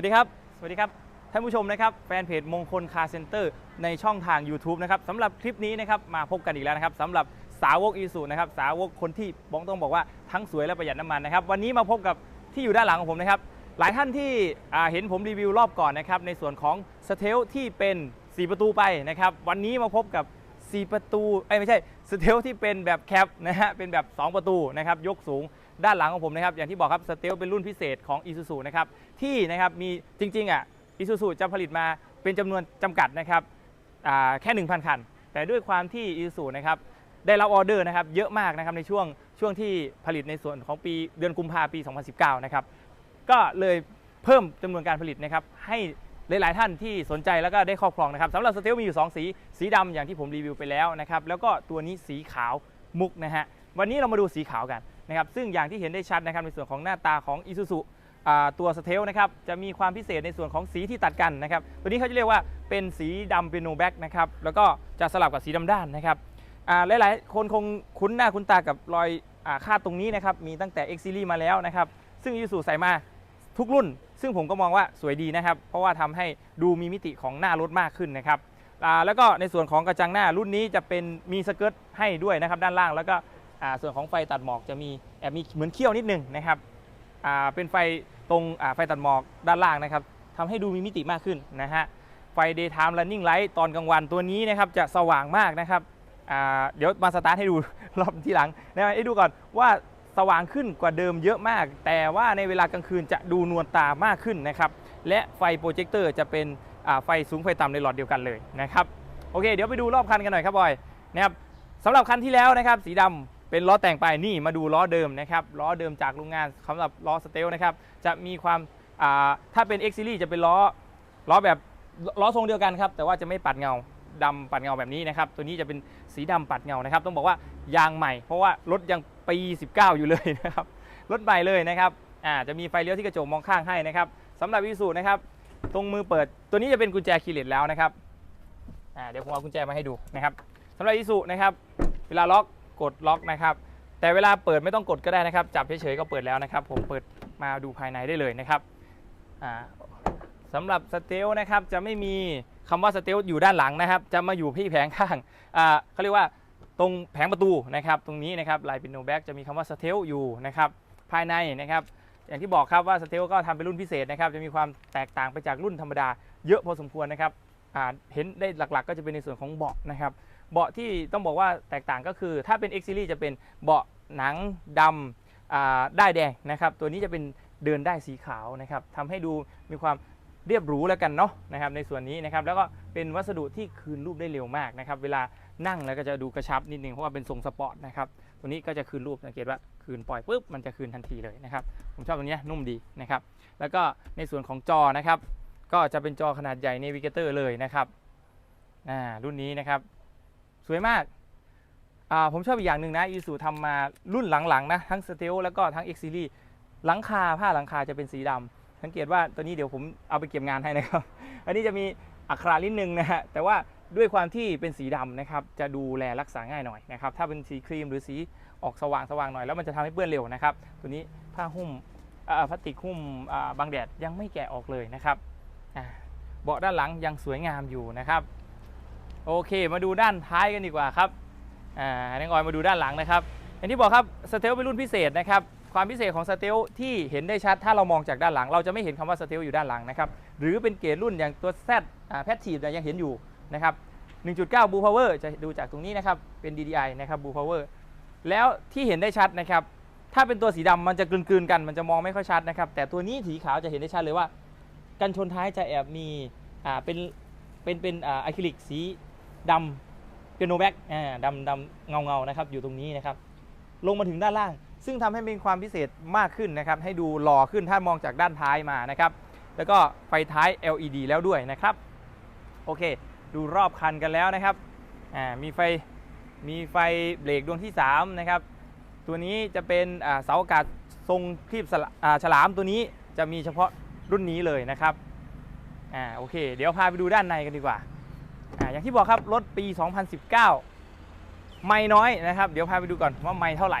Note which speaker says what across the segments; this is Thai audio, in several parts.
Speaker 1: วัสดีครับ สวัสดีครับ ท่านผู้ชมนะครับ แฟนเพจมงคลคาร์เซ็นเตอร์ในช่องทาง YouTube นะครับสำหรับคลิปนี้นะครับมาพบกันอีกแล้วนะครับสำหรับสาวกอีสุนะครับสาวกคนที่บ้องต้องบอกว่าทั้งสวยและประหยัดน้ำมันนะครับวันนี้มาพบกับที่อยู่ด้านหลังของผมนะครับหลายท่านที่เห็นผมรีวิวรอบก่อนนะครับในส่วนของสเทลที่เป็น 4 ประตูไปนะครับวันนี้มาพบกับ 4 ประตูเอ้ยไม่ใช่สเตลที่เป็นแบบแคปนะฮะเป็นแบบ 2 ประตูนะครับยกสูง ด้านหลังของผมนะครับอย่างที่บอกครับสเตลเป็นรุ่นพิเศษของ i s u z u นะครับที่นะครับมีจริงๆอะ i s u z u จะผลิตมาเป็นจำนวนจำกัดนะครับอ่าแค่ 1,000 คัน แต่ด้วยความที่ i s u z u นะครับได้รับออเดอร์นะครับเยอะมากนะครับในช่วงช่วงที่ผลิตในส่วนของปีเดือนกุมภาปี 2019 นะครับก็เลยเพิ่มจำนวนการผลิตนะครับให้หลาย ๆ ท่านที่สนใจแล้วก็ได้ครอบครองนะครับสำหรับสเตลมีอยู่ 2 สี สีดำอย่างที่ผมรีวิวไปแล้วนะครับแล้วก็ตัวนี้สีขาวมุกนะฮะ วันนี้เรามาดูสีขาวกันนะครับซึ่งอย่างที่เห็นได้ชัดนะครับในส่วนของหน้าตาของ Isuzu ตัวสเตลนะครับจะมีความพิเศษในส่วนของสีที่ตัดกันนะครับตัวนี้เขาจะเรียกว่าเป็นสีดำเป็นโนแบ็กนะครับแล้วก็จะสลับกับสีดำด้านนะครับหลายๆ คนคงคุ้นหน้าคุ้นตากับรอยคาดตรงนี้นะครับมีตั้งแต่ X Series มาแล้วนะครับซึ่ง i s u z u ใส่มาทุกรุ่น ซึ่งผมก็มองว่าสวยดีนะครับ เพราะว่าทำให้ดูมีมิติของหน้ารถมากขึ้นนะครับแล้วก็ในส่วนของกระจังหน้ารุ่นนี้จะเป็นมีสเกิร์ตให้ด้วยนะครับด้านล่างแล้วก็ ส่วนของไฟตัดหมอกจะมีแอบมีเหมือนเขี้ยวนิดนึงนะครับอ่าเป็นไฟตรงอ่าไฟตัดหมอกด้านล่างนะครับทำให้ดูมีมิติมากขึ้นนะฮะไฟ daytime running light ตอนกลางวันตัวนี้นะครับจะสว่างมากนะครับอ่าเดี๋ยวมาสตาร์ทให้ดูรอบที่หลังนะให้ดูก่อนว่าสว่างขึ้นกว่าเดิมเยอะมาก แต่ว่าในเวลากลางคืนจะดูนวลตามากขึ้นนะครับและไฟโปรเจคเตอร์จะเป็นอ่าไฟสูงไฟต่ำในหลอดเดียวกันเลยนะครับโอเค เดี๋ยวไปดูรอบคันกันหน่อยครับบอยนะครับสำหรับคันที่แล้วนะครับสีดำ เป็นล้อแต่งไปนี่มาดูล้อเดิมนะครับล้อเดิมจากโรงงานสำหรับล้อสเตลนะครับจะมีความาถ้าเป็น X Series จะเป็นล้อล้อแบบล้อทรงเดียวกันครับแต่ว่าจะไม่ปัดเงาดำปัดเงาแบบนี้นะครับตัวนี้จะเป็นสีดำปัดเงานะครับ ต้องบอกว่ายางใหม่ เพราะว่ารถยังปี 19 อยู่เลยนะครับรถใหม่เลยนะครับอ่าจะมีไฟเลี้ยวที่กระจกมองข้างให้นะครับสำหรับวิสูนะครับตรงมือเปิดตัวนี้จะเป็นกุญแจคีย์เลสแล้วนะครับอ่าเดี๋ยวผมเอากุญแจมาให้ดูนะครับสำหรับอิสุนะครับ เวลาล็อก กดล็อกนะครับ แต่เวลาเปิดไม่ต้องกดก็ได้นะครับ จับเฉยๆก็เปิดแล้วนะครับ ผมเปิดมาดูภายในได้เลยนะครับอ่าสำหรับสเตลนะครับจะไม่มีคำว่าสเตลอยู่ด้านหลังนะครับ จะมาอยู่ที่แผงข้างเขาเรียกว่าตรงแผงประตูนะครับ ตรงนี้นะครับลายปิโนแบ็กจะมีคำว่าสเตลอยู่นะครับภายในนะครับอย่างที่บอกครับว่าสเตลก็ทำเป็นรุ่นพิเศษนะครับ จะมีความแตกต่างไปจากรุ่นธรรมดา เยอะพอสมควรนะครับเห็นได้หลักๆ ก็จะเป็นในส่วนของเบาะนะครับ เบาะที่ต้องบอกว่าแตกต่างก็คือ ถ้าเป็น X Series จะเป็นเบาะหนังดำได้แดงนะครับ ตัวนี้จะเป็นเดินได้สีขาวนะครับทำให้ดูมีความเรียบหรูแล้วกันเนาะนะครับในส่วนนี้นะครับแล้วก็เป็นวัสดุที่คืนรูปได้เร็วมากนะครับเวลานั่งแล้วก็จะดูกระชับนิดนึงเพราะว่าเป็นทรงสปอร์ตนะครับตัวนี้ก็จะคืนรูปสังเกตว่าคืนปล่อยปุ๊บมันจะคืนทันทีเลยนะครับผมชอบตรงนี้นุ่มดีนะครับแล้วก็ในส่วนของจอนะครับก็จะเป็นจอขนาดใหญ่ Navigator เลยนะครับรุ่นนี้นะครับ วยมากอ่าผมชอบอีกอย่างหนึ่งนะอีสูทำมารุ่นหลังๆนะทั้ง s t e l แล้วก็ทั้ง X Series หลังคาผ้าหลังคาจะเป็นสีดำสังเกตว่าตัวนี้เดี๋ยวผมเอาไปเก็บงานให้นะครับ อันนี้จะมีอักขระนิดนึงนะฮะแต่ว่าด้วยความที่เป็นสีดำนะครับ จะดูแลรักษาง่ายหน่อยนะครับ ถ้าเป็นสีครีมหรือสีออกสว่างสว่างๆหน่อยแล้วมันจะทำให้เปื้อนเร็วนะครับ ตัวนี้ผ้าหุ้มอ่าพลาสติกหุ้มอ่าบังแดดยังไม่แกะออกเลยนะครับอ่าเบาะด้านหลังยังสวยงามอยู่นะครับ โอเค มาดูด้านท้ายกันดีกว่าครับอ่าน้องออยมาดูด้านหลังนะครับอย่างที่บอกครับสเตลเป็นรุ่นพิเศษนะครับความพิเศษของสเตลที่เห็นได้ชัดถ้าเรามองจากด้านหลัง เราจะไม่เห็นคำว่าสเตลอยู่ด้านหลังนะครับหรือเป็นเกรดรุ่นอย่างตัว Z แพททีฟยังเห็นอยู่นะครับ1.9 Blue Power จะดูจากตรงนี้นะครับเป็น DDI นะครับ Blue Power แล้วที่เห็นได้ชัดนะครับถ้าเป็นตัวสีดำมันจะกลืนๆกันมันจะมองไม่ค่อยชัดนะครับแต่ตัวนี้สีขาวจะเห็นได้ชัดเลยว่า กันชนท้ายจะแอบมีอ่าเป็นเป็นเป็นอะคริลิกสี ดำเป็นโนแบ็กอ่าดำดำเงาเงานะครับอยู่ตรงนี้นะครับ ลงมาถึงด้านล่าง ซึ่งทำให้เป็นความพิเศษมากขึ้นนะครับ ให้ดูหล่อขึ้นถ้ามองจากด้านท้ายมานะครับ แล้วก็ไฟท้าย LED แล้วด้วยนะครับ โอเค ดูรอบคันกันแล้วนะครับอ่ามีไฟมีไฟเบรกดวงที่3นะครับตัวนี้จะเป็นเสาอากาศทรงคลีบฉลามตัวนี้จะมีเฉพาะรุ่นนี้เลยนะครับอ่าโอเค เดี๋ยวพาไปดูด้านในกันดีกว่า อ่าอย่างที่บอกครับรถปี 2019 ไม่น้อยนะครับ เดี๋ยวพาไปดูก่อนว่าไม่เท่าไหร่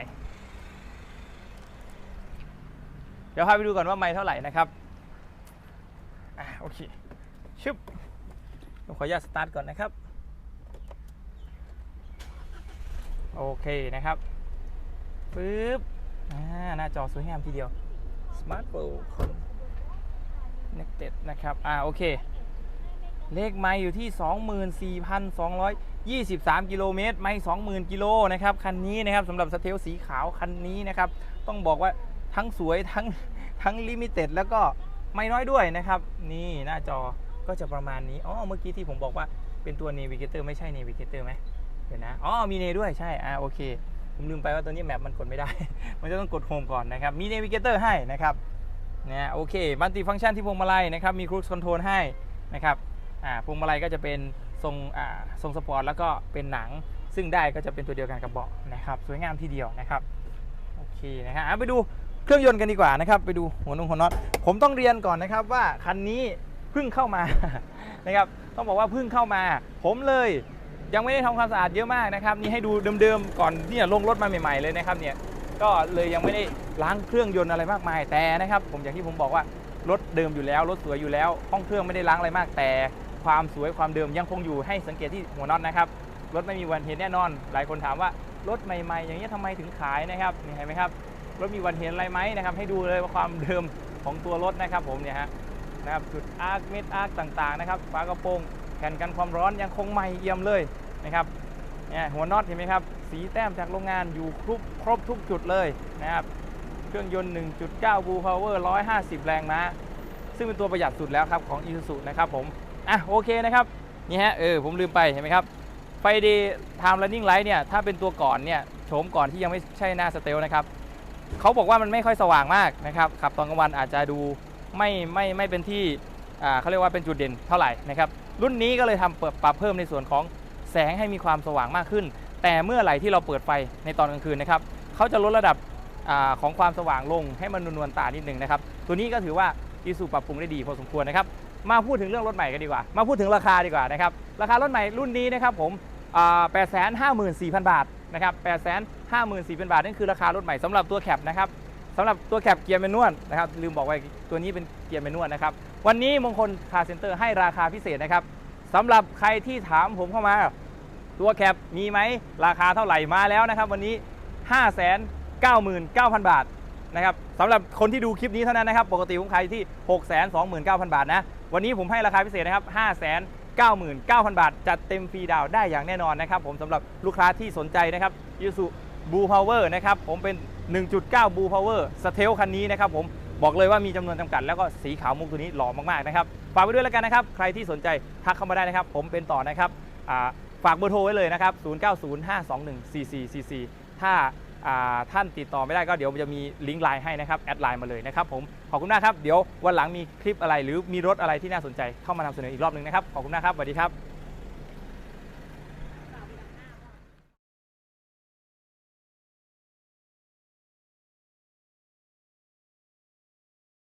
Speaker 1: เดี๋ยวพาไปดูก่อนว่าไม่เท่าไหร่นะครับอะโอเคชึบผมขออนุญาตสตาร์ทก่อนนะครับ โอเคนะครับปึ๊บหน้าจอสวยงามทีเดียวสมาร์ทโฟนเน็กเต็ดนะครับ อ่า โอเค เลขไมล์อยู่ที่ 24,223 กิโลเมตร ไม่ 20,000 กิโลนะครับ คันนี้นะครับสำหรับสเทลสีขาวคันนี้นะครับ ต้องบอกว่าทั้งสวยทั้งทั้งลิมิเต็ดแล้วก็ไม่น้อยด้วยนะครับ นี่หน้าจอก็จะประมาณนี้ อ๋อ เมื่อกี้ที่ผมบอกว่าเป็นตัว Navigator ไม่ใช่ Navigator ไหมเดี๋ยวนะ อ๋อ มีเนด้วยใช่ อ่า โอเค ผมลืมไปว่าตัวนี้แมปมันกดไม่ได้ มันจะต้องกดโฮมก่อนนะครับ มี Navigator ให้นะครับนะโอเค มัลติฟังก์ชันที่พวงมาลัยนะครับ มี Cruise Control ให้นะครับ อ่าพวงมาลัยก็จะเป็นทรงอ่าทรงสปอร์ตแล้วก็เป็นหนัง ซึ่งได้ก็จะเป็นตัวเดียวกันกับเบาะนะครับ สวยงามทีเดียวนะครับโอเคนะฮะไปดูเครื่องยนต์กันดีกว่านะครับ ไปดูหัวนงหัวน็อตผมต้องเรียนก่อนนะครับว่าคันนี้เพิ่งเข้ามานะครับต้องบอกว่าเพิ่งเข้ามา ผมเลยยังไม่ได้ทำความสะอาดเยอะมากนะครับนี่ให้ดูเดิมๆก่อนเนี่ยลงรถมาใหม่ๆเลยนะครับเนี่ยก็เลยยังไม่ได้ล้างเครื่องยนต์อะไรมากมายแต่นะครับ ผมอย่างที่ผมบอกว่ารถเดิมอยู่แล้วรถสวยอยู่แล้ว ห้องเครื่องไม่ได้ล้างอะไรมากแต่ ความสวยความเดิมยังคงอยู่ให้สังเกตที่หัวน็อตนะครับ รถไม่มีวันเห็นแน่นอน หลายคนถามว่ารถใหม่ๆ อย่างนี้ยทำไมถึงขายนะครับนี่เห็นไหมครับรถมีวันเห็นอะไรไหมนะครับ ให้ดูเลยว่าความเดิมของตัวรถนะครับ ผมเนี่ยฮะนะครับจุดอาร์คเม็ดอาร์คต่างๆนะครับฝากระโปรงแผ่นกันความร้อนยังคงใหม่เอี่ยมเลยนะครับเนี่ยหัวน็อตเห็นไหมครับ สีแต้มจากโรงงานอยู่ครบครบทุกจุดเลยนะครับเครื่องยนต์ 1.9 บูพาวเวอร์ 150 แรงม้าซึ่งเป็นตัวประหยัดสุดแล้วครับของ Isuzu นะครับผม อะโอเคนะครับนี่ฮะเออผมลืมไปเห็นไหมครับไฟเดย์ไทม์ running light เนี่ยถ้าเป็นตัวก่อนเนี่ยโฉมก่อนที่ยังไม่ใช่หน้าสเตลนะครับเขาบอกว่ามันไม่ค่อยสว่างมากนะครับขับตอนกลางวันอาจจะดูไม่ไม่ไม่เป็นที่อ่าเขาเรียกว่าเป็นจุดเด่นเท่าไหร่นะครับรุ่นนี้ก็เลยทำเปิดปรับเพิ่มในส่วนของแสงให้มีความสว่างมากขึ้น แต่เมื่อไหร่ที่เราเปิดไฟในตอนกลางคืนนะครับเขาจะลดระดับอาของความสว่างลงให้มันนวลๆตานิดนึงนะครับตัวนี้ก็ถือว่าอีซูปรับปรุงได้ดีพอสมควรนะครับ มาพูดถึงเรื่องรถใหม่กันดีกว่า มาพูดถึงราคาดีกว่านะครับ ราคารถใหม่รุ่นนี้นะครับผมแปดแสนห้าหมื่นสี่พันบาทนะครับแปดแสนห้าหมื่นสี่พันบาทนั่นคือราคารถใหม่สำหรับตัวแคปนะครับสำหรับตัวแคปเกียร์แมนนวลนะครับลืมบอกไว้ตัวนี้เป็นเกียร์แมนนวลนะครับวันนี้มงคลคาร์เซ็นเตอร์ให้ราคาพิเศษนะครับสำหรับใครที่ถามผมเข้ามา ตัวแคปมีไหมราคาเท่าไหร่มาแล้วนะครับ วันนี้ 5 9 9 0 0 0 บาทนะครับสำหรับคนที่ดูคลิปนี้เท่านั้นนะครับ ปกติผมขายที่ 6 2 9 0 0 0 บาทนะ วันนี้ผมให้ราคาพิเศษนะครับ 5 9 9 0 0 0 บาท จัดเต็มฟรีดาวได้อย่างแน่นอนนะครับ ผมสำหรับลูกค้าที่สนใจนะครับยูสุบูพาวเวอร์นะครับ ผมเป็น 1.9บูพาวเวอร์สเทลคันนี้นะครับ ผมบอกเลยว่ามีจำนวนจำกัดแล้วก็สีขาวมุกตัวนี้หล่อมากๆนะครับ ฝากไว้ด้วยแล้วกันนะครับ ใครที่สนใจทักเข้ามาได้นะครับ ผมเป็นต่อนะครับฝากเบอร์โทรไว้เลยนะครับ 0905214444 ถ้าอ่า ท่านติดต่อไม่ได้ก็เดี๋ยวจะมีลิงก์ไลน์ให้นะครับแอดไลน์มาเลยนะครับผมขอบคุณมากครับเดี๋ยววันหลังมีคลิปอะไรหรือมีรถอะไรที่น่าสนใจเข้ามานำเสนออีกรอบหนึ่งนะครับขอบคุณมากครับสวัสดีครับ